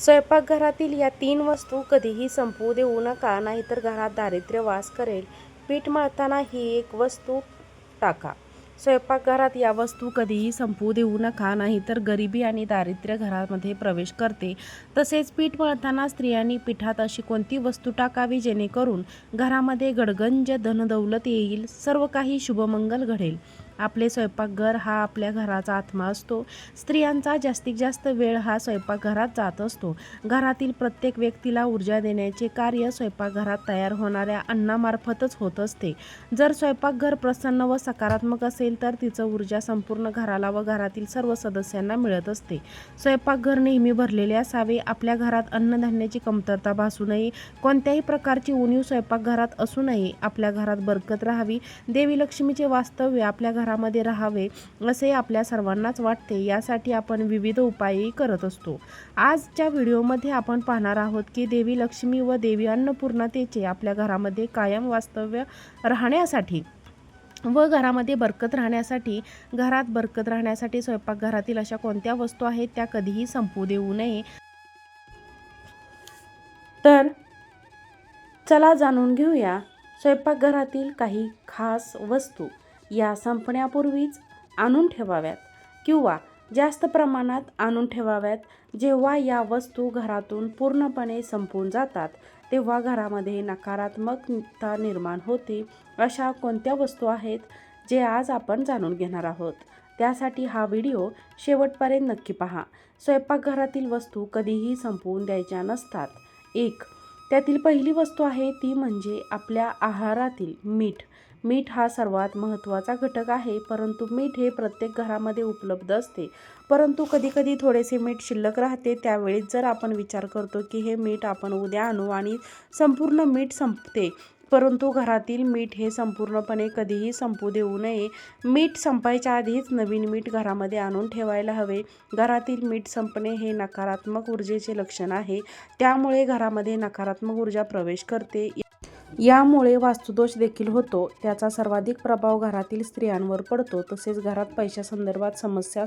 स्वयंपाकघरातील या तीन वस्तू कधीही संपवू देऊ नका नाहीतर घरात दारिद्र्य वास करेल. पीठ मळताना ही एक वस्तू टाका. स्वयंपाकघरात या वस्तू कधीही संपवू देऊ नका नाहीतर गरिबी आणि दारिद्र्य घरामध्ये प्रवेश करते. तसेच पीठ मळताना स्त्रियांनी पिठात अशी कोणती वस्तू टाकावी जेणेकरून घरामध्ये गडगंज धनदौलत येईल सर्व काही शुभमंगल घडेल. आपले स्वयंपाकघर हा आपल्या घराचा आत्मा असतो. स्त्रियांचा जास्तीत जास्त वेळ हा स्वयंपाकघरात जात असतो. घरातील प्रत्येक व्यक्तीला ऊर्जा देण्याचे कार्य स्वयंपाकघरात तयार होणाऱ्या अन्नामार्फतच होत असते. जर स्वयंपाकघर प्रसन्न व सकारात्मक असेल तर तिचं ऊर्जा संपूर्ण घराला व घरातील सर्व सदस्यांना मिळत असते. स्वयंपाकघर नेहमी भरलेले असावे. आपल्या घरात अन्नधान्याची कमतरता भासू नये. कोणत्याही प्रकारची उणीव स्वयंपाकघरात असू नये. आपल्या घरात बरकत राहावी. देवी लक्ष्मीचे वास्तव्य आपल्या घरामध्ये राहावे असे आपल्या सर्वांनाच वाटते. यासाठी आपण विविध उपायही करत असतो. आजच्या व्हिडिओमध्ये आपण पाहणार आहोत की देवी लक्ष्मी व देवी अन्नपूर्णतेचे आपल्या घरामध्ये कायम वास्तव्य राहण्यासाठी व घरामध्ये बरकत राहण्यासाठी घरात बरकत राहण्यासाठी स्वयंपाकघरातील अशा कोणत्या वस्तू आहेत त्या कधीही संपू देऊ नये. तर चला जाणून घेऊया स्वयंपाकघरातील काही खास वस्तू. या संपण्यापूर्वीच आणून ठेवाव्यात किंवा जास्त प्रमाणात आणून ठेवाव्यात. जेव्हा या वस्तू घरातून पूर्णपणे संपून जातात तेव्हा घरामध्ये नकारात्मकता निर्माण होते. अशा कोणत्या वस्तू आहेत जे आज आपण जाणून घेणार आहोत? त्यासाठी हा व्हिडिओ शेवटपर्यंत नक्की पहा. स्वयंपाकघरातील वस्तू कधीही संपवून द्यायच्या नसतात. एक त्यातील पहिली वस्तू आहे ती म्हणजे आपल्या आहारातील मीठ. मीठ हा सर्वात महत्त्वाचा घटक आहे परंतु मीठ हे प्रत्येक घरामध्ये उपलब्ध असते. परंतु कधीकधी थोडेसे मीठ शिल्लक राहते त्यावेळेस जर आपण विचार करतो की हे मीठ आपण उद्या आणू आणि संपूर्ण मीठ संपते परंतु घरातील मीठ हे संपूर्णपणे कधीही संपू देऊ नये. मीठ संपायच्या आधीच नवीन मीठ घरामध्ये आणून ठेवायला हवे. घरातील मीठ संपणे हे नकारात्मक ऊर्जेचे लक्षण आहे त्यामुळे घरामध्ये नकारात्मक ऊर्जा प्रवेश करते. यामुळे वास्तुदोष देखील होतो. त्याचा सर्वाधिक प्रभाव घरातील स्त्रियांवर पडतो. तसेच घरात पैशासंदर्भात समस्या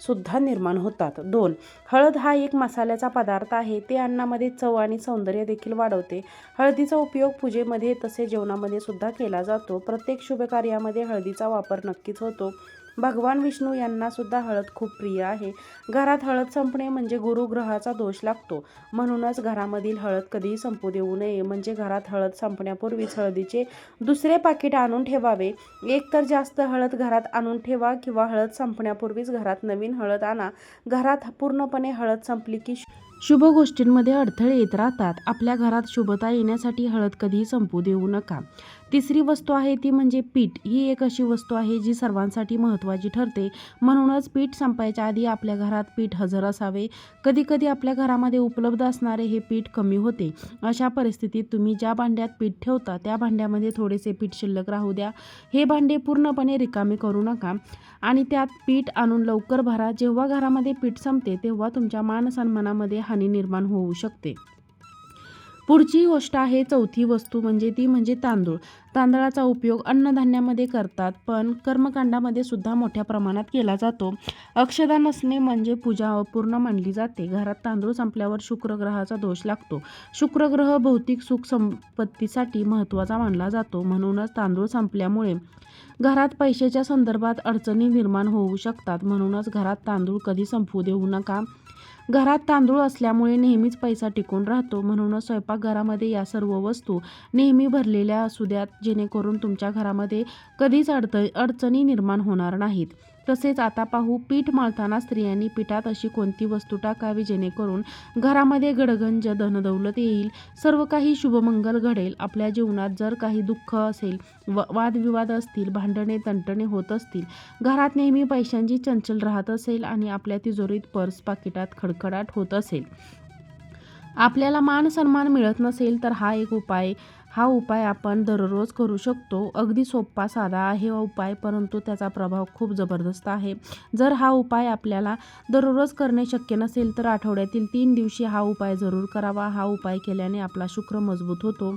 सुद्धा निर्माण होतात. दोन हळद हा एक मसाल्याचा पदार्थ आहे. ते अन्नामध्ये चव आणि सौंदर्य देखील वाढवते. हळदीचा उपयोग पूजेमध्ये तसेच जेवणामध्ये सुद्धा केला जातो. प्रत्येक शुभकार्यामध्ये हळदीचा वापर नक्कीच होतो. भगवान विष्णू यांना सुद्धा हळद खूप प्रिय आहे. घरात हळद संपणे म्हणजे गुरुग्रहाचा दोष लागतो. म्हणूनच घरामधील हळद कधीही संपू देऊ नये. म्हणजे घरात हळद संपण्यापूर्वीच हळदीचे दुसरे पाकिट आणून ठेवावे. एक तर जास्त हळद घरात आणून ठेवा किंवा हळद संपण्यापूर्वीच घरात नवीन हळद आणा. घरात पूर्णपणे हळद संपली की शुभ गोष्टींमध्ये अडथळे येत राहतात. आपल्या घरात शुभता येण्यासाठी हळद कधीही संपू देऊ नका. तिसरी वस्तू आहे ती म्हणजे पीठ. ही एक अशी वस्तू आहे जी सर्वांसाठी महत्त्वाची ठरते. म्हणूनच पीठ संपायच्या आधी आपल्या घरात पीठ हजर असावे. कधीकधी आपल्या घरामध्ये उपलब्ध असणारे हे पीठ कमी होते. अशा परिस्थितीत तुम्ही ज्या भांड्यात पीठ ठेवता त्या भांड्यामध्ये थोडेसे पीठ शिल्लक राहू द्या. हे भांडे पूर्णपणे रिकामे करू नका आणि त्यात पीठ आणून लवकर भरा. जेव्हा घरामध्ये पीठ संपते तेव्हा तुमच्या मानसन्मानामध्ये हानी निर्माण होऊ शकते. पुढची गोष्ट आहे चौथी वस्तू म्हणजे ती म्हणजे तांदूळ. तांदळाचा उपयोग अन्नधान्यामध्ये करतात पण कर्मकांडामध्ये सुद्धा मोठ्या प्रमाणात केला जातो. अक्षदा नसणे म्हणजे पूजा अपूर्ण मानली जाते. घरात तांदूळ संपल्यावर शुक्रग्रहाचा दोष लागतो. शुक्रग्रह भौतिक सुख संपत्तीसाठी महत्त्वाचा मानला जातो. म्हणूनच तांदूळ संपल्यामुळे घरात पैशाच्या संदर्भात अडचणी निर्माण होऊ शकतात. म्हणूनच घरात तांदूळ कधी संपू देऊ नका. घरात तांदूळ असल्यामुळे नेहमीच पैसा टिकून राहतो. म्हणूनच स्वयंपाकघरामध्ये या सर्व वस्तू नेहमी भरलेल्या असू द्यात जेणेकरून तुमच्या घरामध्ये कधीच अडत अडचणी निर्माण होणार नाहीत. तसेच आता पाहू पीठ मळताना स्त्रियांनी पिठात अशी कोणती वस्तू टाकावी जेणेकरून घरामध्ये गडगंज धनदौलत येईल सर्व काही शुभमंगल घडेल. आपल्या जीवनात जर काही दुःख असेल व वादविवाद असतील भांडणे तंटणे होत असतील घरात नेहमी पैशांची चंचल राहत असेल आणि आपल्या तिजोरीत पर्स पाकिटात खडखडाट होत असेल. आपल्याला मान सन्मान मिळत नसेल तर हा एक उपाय हा उपाय आपण दररोज करू शकतो. अगदी सोपा साधा आहे उपाय परंतु त्याचा प्रभाव खूप जबरदस्त आहे. जर हा उपाय आपल्याला दररोज करणे शक्य नसेल तर आठवड्यातील तीन दिवशी हा उपाय जरूर करावा. हा उपाय केल्याने आपला शुक्र मजबूत होतो.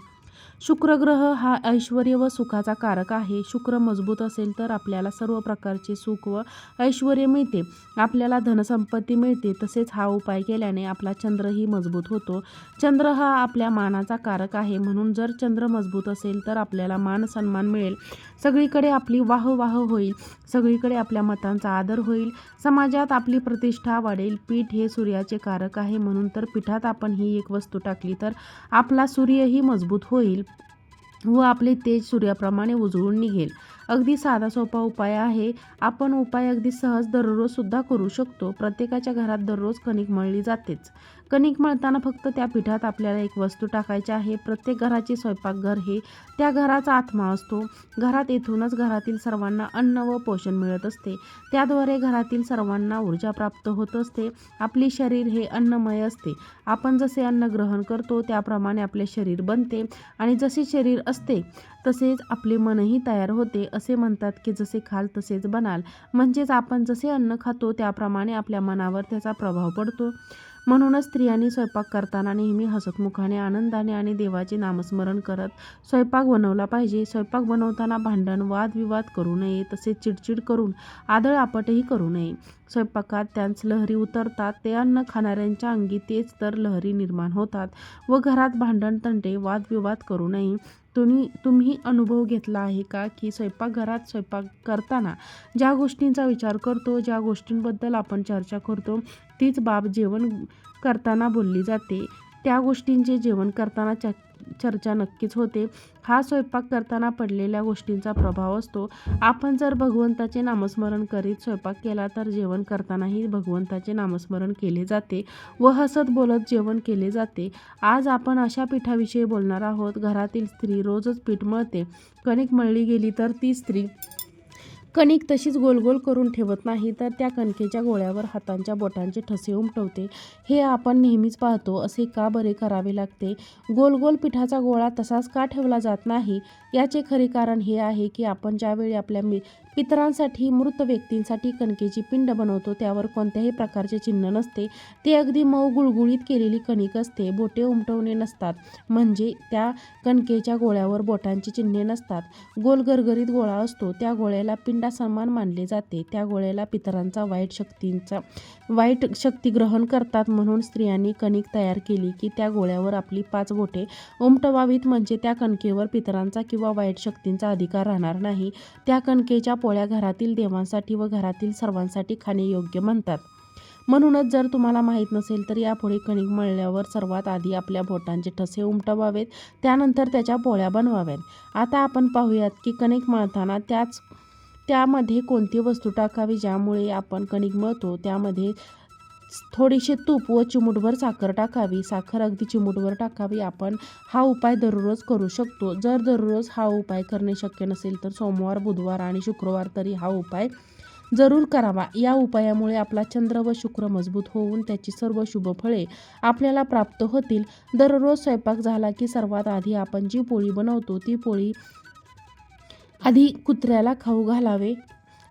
शुक्रग्रह हा ऐश्वर व सुखाचा कारक आहे. शुक्र मजबूत असेल तर आपल्याला सर्व प्रकारचे सुख व ऐश्वर मिळते. आपल्याला धनसंपत्ती मिळते तसेच हा उपाय केल्याने आपला चंद्रही मजबूत होतो. चंद्र हा आपल्या मानाचा कारक आहे. म्हणून जर चंद्र मजबूत असेल तर आपल्याला मान सन्मान मिळेल. सगळीकडे आपली वाह वाह होईल. सगळीकडे आपल्या मतांचा आदर होईल. समाजात आपली प्रतिष्ठा वाढेल. पीठ हे सूर्याचे कारक आहे. म्हणून तर पीठात आपण ही एक वस्तू टाकली तर आपला सूर्यही मजबूत होईल. व आपले तेज सूर्याप्रमाणे उजळून निघेल. अगदी साधा सोपा उपाय आहे. आपण उपाय अगदी सहज दररोज सुद्धा करू शकतो. प्रत्येकाच्या घरात दररोज कणिक मळली जातेच. कणिक मळताना फक्त त्या पिठात आपल्याला एक वस्तू टाकायची आहे. प्रत्येक घराचे स्वयंपाकघर हे त्या घराचा आत्मा असतो. घरात येथूनच घरातील सर्वांना अन्न व पोषण मिळत असते. त्याद्वारे घरातील सर्वांना ऊर्जा प्राप्त होत असते. आपले शरीर हे अन्नमय असते. आपण जसे अन्न ग्रहण करतो त्याप्रमाणे आपले शरीर बनते. आणि जसे शरीर असते तसेच आपले मनही तयार होते असे म्हणतात की जसे खाल तसेच बनाल. म्हणजेच आपण जसे अन्न खातो त्याप्रमाणे आपल्या मनावर त्याचा प्रभाव पडतो. म्हणूनच स्त्रियांनी स्वयंपाक करताना नेहमी हसतमुखाने आनंदाने आणि देवाचे नामस्मरण करत स्वयंपाक बनवला पाहिजे. स्वयंपाक बनवताना भांडण वादविवाद करू नये तसेच चिडचिड करून आदळ आपटही करू नये. स्वयंपाकात त्यांच लहरी उतरतात ते अन्न खाणाऱ्यांच्या अंगी तेच तर लहरी निर्माण होतात व घरात भांडण तंटे वादविवाद करू नये. तुम्ही तुम्ही अनुभव घेतला आहे का की स्वयंपाकघरात स्वयंपाक करताना ज्या गोष्टींचा विचार करतो ज्या गोष्टींबद्दल आपण चर्चा करतो तीच बाब जेवण करताना बोलली जाते. त्या गोष्टींचे जेवण करताना च चर्चा नक्कीच होते. हा स्वयंपाक करताना पडलेल्या गोष्टींचा प्रभाव असतो. आपण जर भगवंताचे नामस्मरण करीत स्वयंपाक केला तर जेवण करतानाही भगवंताचे नामस्मरण केले जाते व हसत बोलत जेवण केले जाते. आज आपण अशा पिठाविषयी बोलणार आहोत. घरातील स्त्री रोजच पीठ मळते. कणिक मळली गेली तर ती स्त्री कणिक तशीच गोल गोल करून ठेवत नाही तर त्या कणकेच्या गोळ्यावर हातांच्या बोटांचे ठसे उमटवते. हे आपण नेहमीच पाहतो असे का बरे करावे लागते? गोल गोल पिठाचा गोळा तसाच का ठेवला जात नाही? याचे खरे कारण हे आहे की आपण ज्यावेळी आपल्या मी पितरांसाठी मृत व्यक्तींसाठी कणकेची पिंड बनवतो. त्यावर कोणत्याही प्रकारचे चिन्ह नसते. ते अगदी मऊ गुळगुळीत केलेली कणिक असते. बोटे उमटवणे नसतात. म्हणजे त्या कणकेच्या गोळ्यावर बोटांची चिन्हे नसतात. गोल गरगरीत गोळा असतो. त्या गोळ्याला पिंडा सन्मान मानले जाते. त्या गोळ्याला पितरांचा वाईट शक्तींचा वाईट शक्ती ग्रहण करतात. म्हणून स्त्रियांनी कणिक तयार केली की त्या गोळ्यावर आपली पाच बोटे उमटवावीत. म्हणजे त्या कणकेवर पितरांचा किंवा वाईट शक्तींचा अधिकार राहणार नाही. त्या कणकेच्या पोळ्या घरातील देवांसाठी व घरातील सर्वांसाठी खाणे योग्य म्हणतात. म्हणूनच जर तुम्हाला माहीत नसेल तर यापुढे कणिक मळल्यावर सर्वात आधी आपल्या बोटांचे ठसे उमटवावेत त्यानंतर त्याच्या पोळ्या बनवाव्यात. आता आपण पाहूयात की कणिक मळताना त्याच त्यामध्ये कोणती वस्तू टाकावी ज्यामुळे आपण कणिक मळतो? त्यामध्ये थोडीशी तूप व चिमूटभर साखर टाकावी. साखर अगदी चिमूटभर टाकावी. आपण हा उपाय दररोज करू शकतो. जर दररोज हा उपाय करणे शक्य नसेल तर सोमवार बुधवार आणि शुक्रवार तरी हा उपाय जरूर करावा. या उपायामुळे आपला चंद्र व शुक्र मजबूत होऊन त्याची सर्व शुभ फळे आपल्याला प्राप्त होतील. दररोज स्वयंपाक झाला की सर्वात आधी आपण जी पोळी बनवतो ती पोळी आधी कुत्र्याला खाऊ घालावे.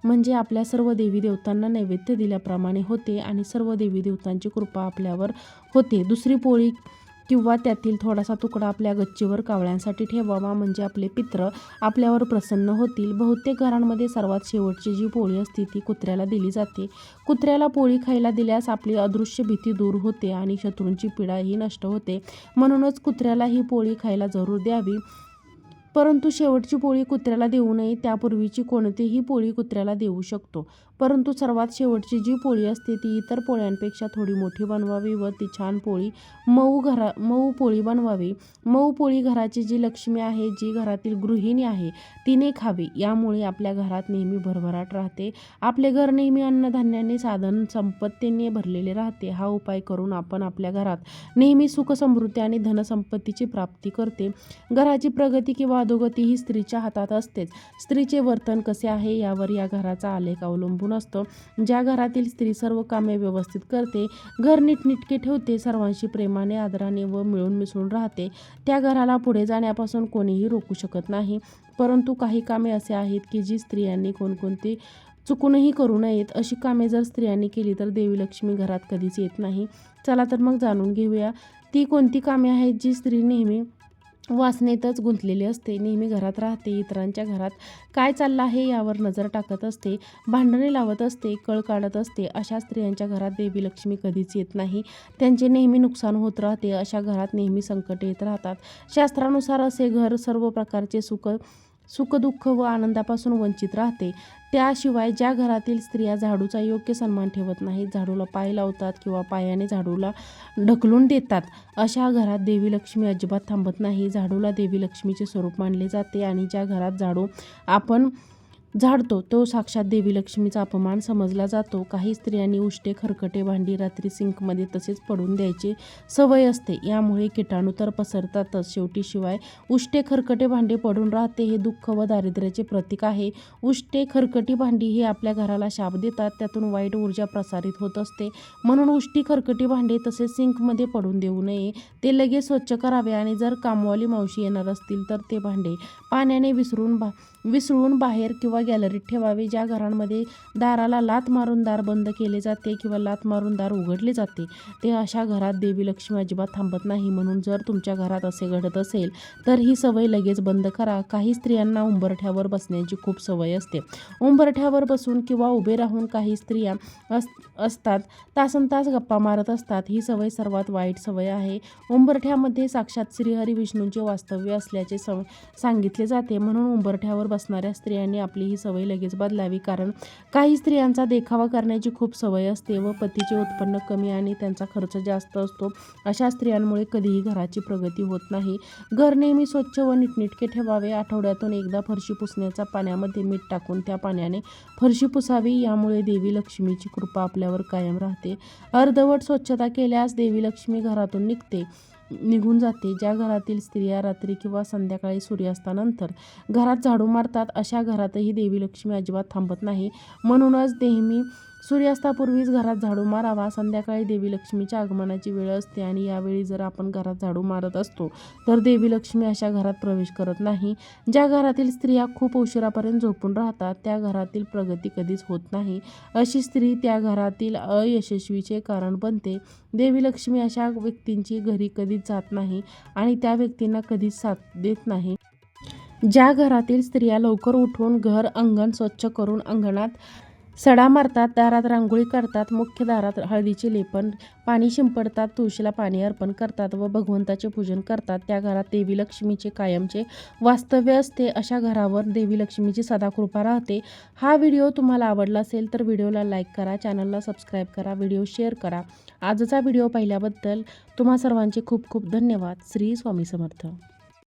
म्हणजे आपल्या सर्व देवी देवतांना नैवेद्य दिल्याप्रमाणे होते आणि सर्व देवी देवतांची कृपा आपल्यावर होते. दुसरी पोळी किंवा त्यातील थोडासा तुकडा आपल्या गच्चीवर कावळ्यांसाठी ठेवावा म्हणजे आपले पित्र आपल्यावर प्रसन्न होतील. बहुतेक घरांमध्ये सर्वात शेवटची जी पोळी असते ती कुत्र्याला दिली जाते. कुत्र्याला पोळी खायला दिल्यास आपली अदृश्य भीती दूर होते आणि शत्रूंची पीडाही नष्ट होते. म्हणूनच कुत्र्याला ही पोळी खायला जरूर द्यावी. परंतु शेवटची पोळी कुत्र्याला देऊ नये त्यापूर्वीची कोणतीही पोळी कुत्र्याला देऊ शकतो. परंतु सर्वात शेवटची जी पोळी असते ती इतर पोळ्यांपेक्षा थोडी मोठी बनवावी व ती छान पोळी मऊ घरा मऊ पोळी बनवावी. मऊ पोळी घराची जी लक्ष्मी आहे जी घरातील गृहिणी आहे तिने खावी. यामुळे आपल्या घरात नेहमी भरभराट राहते. आपले घर नेहमी अन्नधान्याने साधन संपत्तीने भरलेले राहते. हा उपाय करून आपण आपल्या घरात नेहमी सुख समृद्धी आणि धनसंपत्तीची प्राप्ती करते. घराची प्रगती किंवा अधोगती ही स्त्रीच्या हातात असतेच. स्त्रीचे वर्तन कसे आहे यावर या घराचा आलेख अवलंबून असतो. ज्या घरातील स्त्री सर्व कामे व्यवस्थित करते घर नीटनिटके ठेवते सर्वांशी प्रेमाने आदराने व मिळून मिसळून राहते त्या घराला पुढे जाण्यापासून कोणीही रोखू शकत नाही. परंतु काही कामे असे आहेत की जी स्त्रियांनी कोणकोणती चुकूनही करू नयेत. अशी कामे जर स्त्रियांनी केली तर देवी लक्ष्मी घरात कधीच येत नाही. चला तर मग जाणून घेऊया. ती कोणती कामे आहेत जी स्त्री नेहमी वासनेतच गुंतलेली असते. नेहमी घरात राहते इतरांच्या घरात. काय चाललं आहे यावर नजर टाकत असते. भांडणे लावत असते कळ काढत असते. अशा स्त्रियांच्या घरात देवी लक्ष्मी कधीच येत नाही. त्यांचे नेहमी नुकसान होत राहते. अशा घरात नेहमी संकट येत राहतात. शास्त्रानुसार असे घर सर्व प्रकारचे सुख सुखदुःख व आनंदापासून वंचित राहते. त्याशिवाय ज्या घरातील स्त्रिया झाडूचा योग्य सन्मान ठेवत नाहीत झाडूला पाय लावतात किंवा पायाने झाडूला ढकलून देतात अशा घरात देवी लक्ष्मी अजिबात थांबत नाही. झाडूला देवी लक्ष्मीचे स्वरूप मानले जाते आणि ज्या घरात झाडू आपण झाडतो. तो साक्षात देवी लक्ष्मीचा अपमान समजला जातो. काही स्त्रियांनी उष्टे खरकटे भांडी रात्री सिंकमध्ये तसेच पडून द्यायची सवय असते. यामुळे किटाणू तर पसरतातच. शेवटी शिवाय उष्टे खरकटे भांडे पडून राहते हे दुःख व दारिद्र्याचे प्रतीक आहे. उष्टे खरकटी भांडी ही आपल्या घराला शाप देतात. त्यातून वाईट ऊर्जा प्रसारित होत असते. म्हणून उष्टी खरकटी भांडे तसेच सिंकमध्ये पडून देऊ नये. ते लगेच स्वच्छ करावे आणि जर कामवाली मावशी येणार असतील तर ते भांडे पाण्याने विसरून बा विसळून बाहेर किंवा गॅलरीत ठेवावे. ज्या घरांमध्ये दाराला लात मारून दार बंद केले जाते किंवा लात मारून दार उघडले जाते ते अशा घरात देवी लक्ष्मी अजिबात थांबत नाही. म्हणून जर तुमच्या घरात असे घडत असेल तर ही सवय लगेच बंद करा. काही स्त्रियांना उंबरठ्यावर बसण्याची खूप सवय असते. उंबरठ्यावर बसून किंवा उभे राहून काही स्त्रिया अस असतात तासन तास गप्पा मारत असतात. ही सवय सर्वात वाईट सवय आहे. उंबरठ्यामध्ये साक्षात श्रीहरी विष्णूंचे वास्तव्य असल्याचे सांगितले जाते. म्हणून उंबरठ्यावर बसणाऱ्या स्त्रियांनी आपली ही सवय लगेच बदलावी. कारण काही स्त्रियांचा देखावा करण्याची खूप सवय असते व पतीचे उत्पन्न कमी आणि त्यांचा खर्च जास्त असतो. अशा स्त्रियांमुळे कधीही घराची प्रगती होत नाही. घर नेहमी स्वच्छ व नीटनेटके ठेवावे. आठवड्यातून एकदा फरशी पुसण्याचा पाण्यामध्ये मीठ टाकून त्या पाण्याने फरशी पुसावी. यामुळे देवी लक्ष्मीची कृपा आपल्यावर कायम राहते. अर्धवट स्वच्छता केल्यास देवी लक्ष्मी घरातून निघते. निघून जाते. ज्या घरातील स्त्रिया रात्री किंवा संध्याकाळी सूर्यास्तानंतर घरात झाडू मारतात अशा घरातही देवी लक्ष्मी अजिबात थांबत नाही. म्हणूनच नेहमी सूर्यास्तापूर्वीच घरात झाडू मारावा. संध्याकाळी देवी लक्ष्मीच्या आगमनाची वेळ असते आणि यावेळी जर आपण घरात झाडू मारत असतो तर देवी लक्ष्मी अशा घरात प्रवेश करत नाही. ज्या घरातील स्त्रिया खूप उशिरापर्यंत झोपून राहतात त्या घरातील प्रगती कधीच होत नाही. अशी स्त्री त्या घरातील अयशस्वीचे कारण बनते. देवी लक्ष्मी अशा व्यक्तींची घरी कधीच जात नाही आणि त्या व्यक्तींना कधीच साथ देत नाही. ज्या घरातील स्त्रिया लवकर उठून घर अंगण स्वच्छ करून अंगणात सडा मारतात दारात रांगोळी करतात मुख्य दारात हळदीचे लेपन पाणी शिंपडतात तुळशीला पाणी अर्पण करतात व भगवंताचे पूजन करतात. त्या घरात देवी लक्ष्मीचे कायमचे वास्तव्य असते. अशा घरावर देवी लक्ष्मीची सदा कृपा राहते. हा व्हिडिओ तुम्हाला आवडला असेल तर व्हिडिओला लाईक करा चॅनलला सबस्क्राईब करा व्हिडिओ शेअर करा. आजचा व्हिडिओ पाहिल्याबद्दल तुम्हा सर्वांचे खूप खूप धन्यवाद. श्री स्वामी समर्थ.